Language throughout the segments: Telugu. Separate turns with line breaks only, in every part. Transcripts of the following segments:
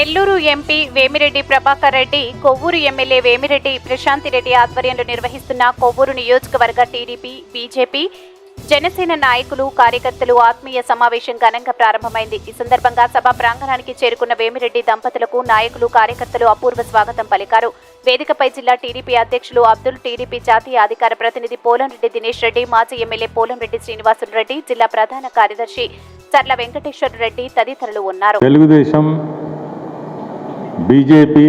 నెల్లూరు ఎంపీ వేమిరెడ్డి ప్రభాకర్ రెడ్డి కొవ్వూరు ఎమ్మెల్యే వేమిరెడ్డి ప్రశాంతిరెడ్డి ఆధ్వర్యంలో నిర్వహిస్తున్న కొవ్వూరు నియోజకవర్గ టీడీపీ బీజేపీ జనసేన నాయకులు కార్యకర్తలు ఆత్మీయ సమావేశం ఘనంగా ప్రారంభమైంది. ఈ సందర్భంగా సభ ప్రాంగణానికి చేరుకున్న వేమిరెడ్డి దంపతులకు నాయకులు కార్యకర్తలు అపూర్వ స్వాగతం పలికారు. వేదికపై జిల్లా టీడీపీ అధ్యక్షులు అబ్దుల్ టీడీపీ జాతీయ అధికార ప్రతినిధి పోలంరెడ్డి దినేష్ రెడ్డి మాజీ ఎమ్మెల్యే పోలంరెడ్డి శ్రీనివాసులు రెడ్డి జిల్లా ప్రధాన కార్యదర్శి చర్ల వెంకటేశ్వర రెడ్డి తదితరులు ఉన్నారు.
తెలుగుదేశం బీజేపీ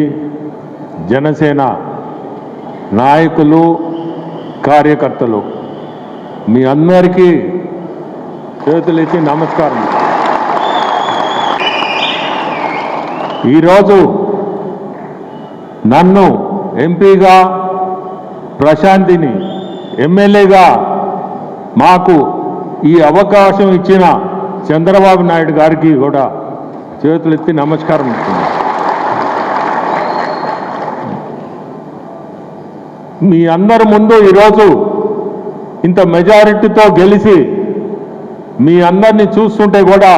జనసేన నాయకులు కార్యకర్తలు మీ అందరికీ చేతులెత్తి నమస్కారం. ఈరోజు నన్ను ఎంపీగా ప్రశాంతిని ఎమ్మెల్యేగా మాకు ఈ అవకాశం ఇచ్చిన చంద్రబాబు నాయుడు గారికి కూడా చేతులెత్తి నమస్కారం ఇస్తున్నాను. మీ అందరి ముందు ఈరోజు ఇంత మెజారిటీతో గెలిచి మీ అందరిని చూస్తుంటే కూడా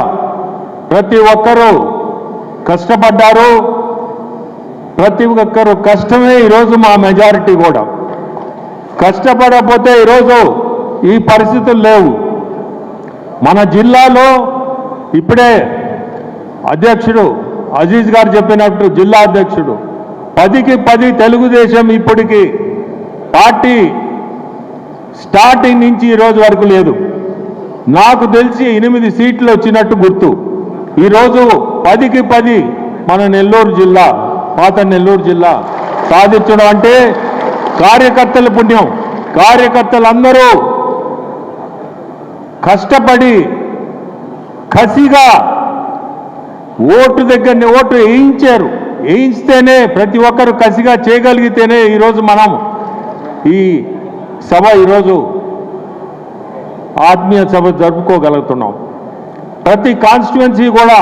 ప్రతి ఒక్కరూ కష్టపడ్డారు. ప్రతి ఒక్కరు కష్టమే ఈరోజు మా మెజారిటీ కూడా. కష్టపడకపోతే ఈరోజు ఈ పరిస్థితులు లేవు. మన జిల్లాలో ఇప్పుడే అధ్యక్షుడు అజీజ్ గారు చెప్పినట్టు జిల్లా అధ్యక్షుడు. పదికి పది తెలుగుదేశం ఇప్పటికి పార్టీ స్టార్టింగ్ నుంచి ఈరోజు వరకు లేదు. నాకు తెలిసి ఎనిమిది సీట్లు వచ్చినట్టు గుర్తు. ఈరోజు పదికి పది మన నెల్లూరు జిల్లా పాత నెల్లూరు జిల్లా సాధించడం అంటే కార్యకర్తల పుణ్యం. కార్యకర్తలందరూ కష్టపడి కసిగా ఓటు దగ్గరని ఓటు వేయించారు. వేయిస్తేనే ప్రతి ఒక్కరు కసిగా చేయగలిగితేనే ఈరోజు మనం ఈ సభ ఈరోజు ఆత్మీయ సభ జరుపుకోగలుగుతున్నాం. ప్రతి కాన్స్టిట్యువెన్సీ కూడా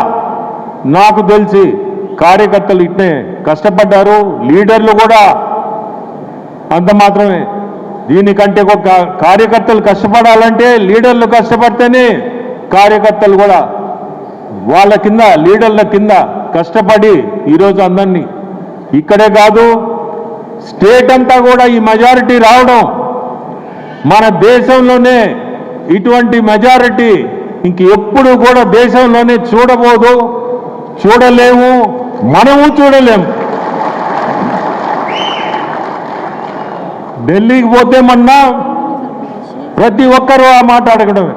నాకు తెలిసి కార్యకర్తలు ఇట్నే కష్టపడ్డారు లీడర్లు కూడా అంత మాత్రమే. దీనికంటే ఒక కార్యకర్తలు కష్టపడాలంటే లీడర్లు కష్టపడితేనే కార్యకర్తలు కూడా వాళ్ళ కింద లీడర్ల కింద కష్టపడి ఈరోజు అందరినీ ఇక్కడే కాదు స్టేట్ అంతా కూడా ఈ మెజారిటీ రావడం మన దేశంలోనే ఇటువంటి మెజారిటీ ఇంక ఎప్పుడు కూడా దేశంలోనే చూడబోదు చూడలేము మనము చూడలేము. ఢిల్లీకి పోతే మొన్న ప్రతి ఒక్కరూ ఆ మాట అడగడమే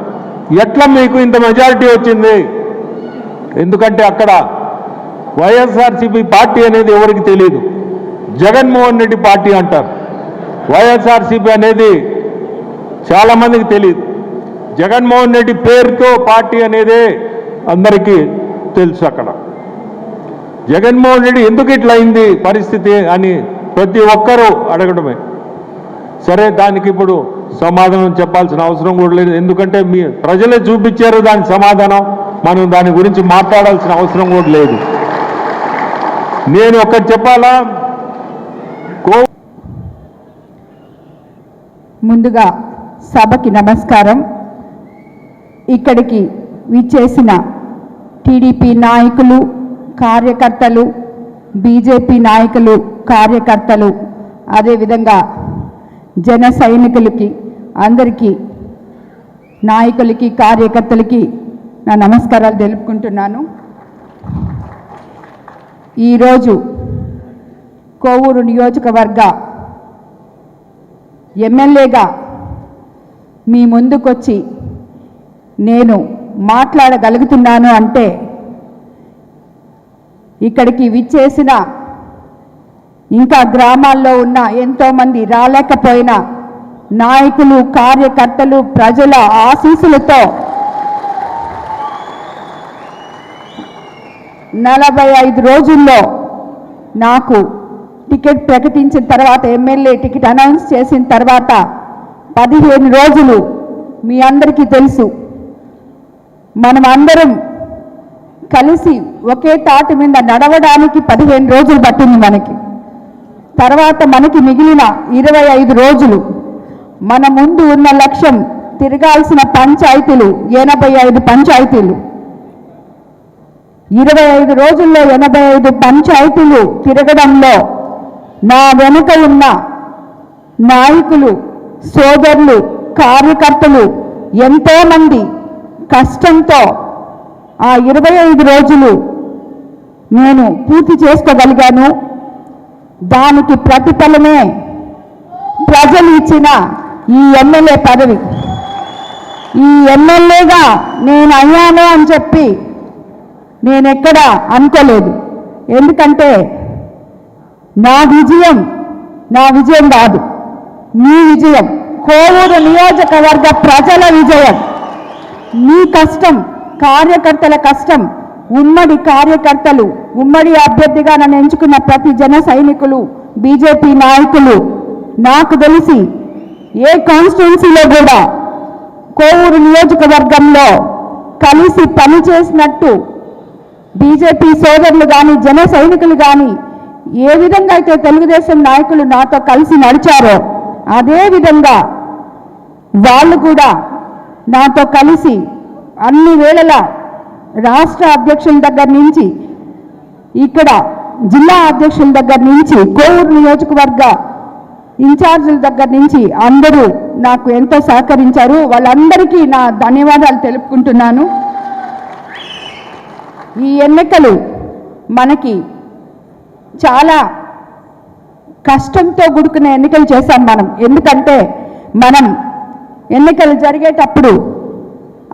ఎట్లా మీకు ఇంత మెజారిటీ వచ్చింది? ఎందుకంటే అక్కడ వైఎస్ఆర్సీపీ పార్టీ అనేది ఎవరికి తెలియదు జగన్మోహన్ రెడ్డి పార్టీ అంటారు. వైఎస్ఆర్సీపీ అనేది చాలామందికి తెలియదు జగన్మోహన్ రెడ్డి పేరుతో పార్టీ అనేది అందరికీ తెలుసు అక్కడ. జగన్మోహన్ రెడ్డి ఎందుకు ఇట్లా అయింది పరిస్థితి అని ప్రతి ఒక్కరూ అడగడమే. సరే దానికి ఇప్పుడు సమాధానం చెప్పాల్సిన అవసరం కూడా లేదు. ఎందుకంటే మీ ప్రజలే చూపించారు దాని సమాధానం. మనం దాని గురించి మాట్లాడాల్సిన అవసరం కూడా లేదు. నేను ఒకటి చెప్పాలా? కో
ముందుగా సభకి నమస్కారం. ఇక్కడికి విచ్చేసిన టీడీపీ నాయకులు కార్యకర్తలు బీజేపీ నాయకులు కార్యకర్తలు అదేవిధంగా జన సైనికులకి అందరికీ నాయకులకి కార్యకర్తలకి నా నమస్కారాలు తెలుపుకుంటున్నాను. ఈరోజు కోవూరు నియోజకవర్గ ఎమ్మెల్యేగా మీ ముందుకొచ్చి నేను మాట్లాడగలుగుతున్నాను అంటే ఇక్కడికి విచ్చేసిన ఇంకా గ్రామాల్లో ఉన్న ఎంతోమంది రాలేకపోయిన నాయకులు కార్యకర్తలు ప్రజల ఆశీస్సులతో నలభై ఐదు రోజుల్లో నాకు టికెట్ ప్రకటించిన తర్వాత ఎమ్మెల్యే టికెట్ అనౌన్స్ చేసిన తర్వాత పదిహేను రోజులు మీ అందరికీ తెలుసు. మనం అందరం కలిసి ఒకే తాటి మీద నడవడానికి పదిహేను రోజులు పట్టింది మనకి. తర్వాత మనకి మిగిలిన ఇరవై ఐదు రోజులు మన ముందు ఉన్న లక్ష్యం తిరగాల్సిన పంచాయతీలు ఎనభై ఐదు పంచాయతీలు. ఇరవై ఐదు రోజుల్లో ఎనభై ఐదు పంచాయతీలు తిరగడంలో నా వెనుక ఉన్న నాయకులు సోదరులు కార్యకర్తలు ఎంతోమంది కష్టంతో ఆ ఇరవై ఐదు రోజులు నేను పూర్తి చేసుకోగలిగాను. దానికి ప్రతిఫలమే ప్రజలు ఇచ్చిన ఈ ఎమ్మెల్యే పదవి. ఈ ఎమ్మెల్యేగా నేను అయ్యాను అని చెప్పి నేను ఎక్కడ అనుకోలేదు. ఎందుకంటే నా విజయం నా విజయం కాదు. మీ విజయం కోవూరు నియోజకవర్గ ప్రజల విజయం. మీ కష్టం కార్యకర్తల కష్టం ఉమ్మడి కార్యకర్తలు ఉమ్మడి అభ్యర్థిగా నన్ను ఎంచుకున్న ప్రతి జన సైనికులు బీజేపీ నాయకులు. నాకు తెలిసి ఏ కాన్స్టిట్యున్సీలో కూడా కోవూరు నియోజకవర్గంలో కలిసి పనిచేసినట్టు బీజేపీ సోదరులు కానీ జన సైనికులు కానీ ఏ విధంగా అయితే తెలుగుదేశం నాయకులు నాతో కలిసి నడిచారో అదే విధంగా వాళ్ళు కూడా నాతో కలిసి అన్ని వేళల రాష్ట్ర అధ్యక్షుల దగ్గర నుంచి ఇక్కడ జిల్లా అధ్యక్షుల దగ్గర నుంచి కోవూరు నియోజకవర్గ ఇన్ఛార్జీల దగ్గర నుంచి అందరూ నాకు ఎంతో సహకరించారు. వాళ్ళందరికీ నా ధన్యవాదాలు తెలుపుకుంటున్నాను. ఈ ఎన్నికలు మనకి చాలా కష్టంతో గుడుకునే ఎన్నికలు చేశాం మనం. ఎందుకంటే మనం ఎన్నికలు జరిగేటప్పుడు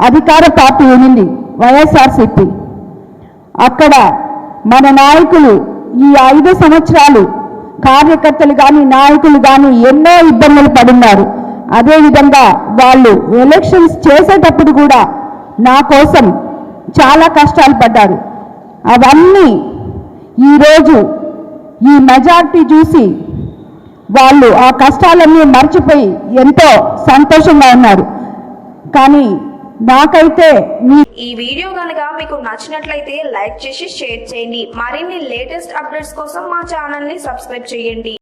అధికార పార్టీ ఉంది వైఎస్ఆర్సిపి. అక్కడ మన నాయకులు ఈ ఐదు సంవత్సరాలు కార్యకర్తలు కానీ నాయకులు కానీ ఎన్నో ఇబ్బందులు పడున్నారు. అదేవిధంగా వాళ్ళు ఎలక్షన్స్ చేసేటప్పుడు కూడా నా కోసం చాలా కష్టాలు పడ్డారు. అవన్నీ ఈరోజు ఈ మెజార్టీ చూసి వాళ్ళు ఆ కష్టాలన్నీ మర్చిపోయి ఎంతో సంతోషంగా ఉన్నారు. కానీ నాకైతే మీ
ఈ వీడియో కనుక మీకు నచ్చినట్లయితే లైక్ చేసి షేర్ చేయండి. మరిన్ని లేటెస్ట్ అప్డేట్స్ కోసం మా ఛానల్ని సబ్స్క్రైబ్ చేయండి.